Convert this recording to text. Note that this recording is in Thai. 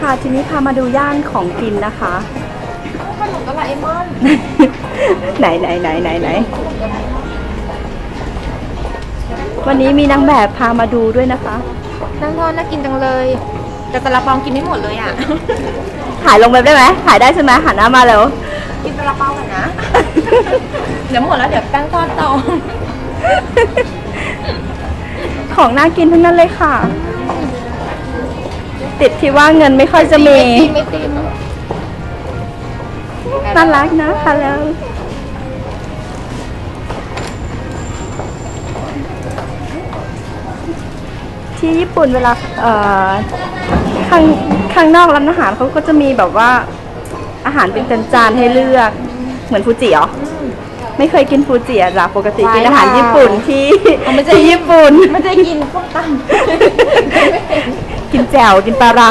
ค่ะทีนี้พามาดูย่านของกินนะคะขนมโดราเอมอนไหนไหนไหนไหนไหนวันนี้มีนางแบบพามาดูด้วยนะคะนั่งทอดน่ากินจังเลย แต่ตะลาเปากินไม่หมดเลยอะถ่ายลงไปได้ไหมถ่ายได้ใช่ไหมหันหน้ามาแล้วกินตะลาเปากันนะ เดี๋ยวหมดแล้วเดี๋ยวแป้งทอดต่อของน่ากินทั้งนั้นเลยค่ะ ติดที่ว่าเงินไม่ค่อยจะมี ไม่ติมไม่ติมน่ารักนะคะแล้ว ที่ญี่ปุ่นเวลาเอ่อข้างข้างนอกร้านอาหารเขาก็จะมีแบบว่า อาหารเป็นจานๆให้เลือกเหมือนฟูจิเหรอไม่เคยกินฟูจิอะจ้ะปกติกินอาหารญี่ปุ่นที่ที่ญี่ปุ่น ไม่ได้กินพวกตั้งกิน แจ่วกินปลาร้า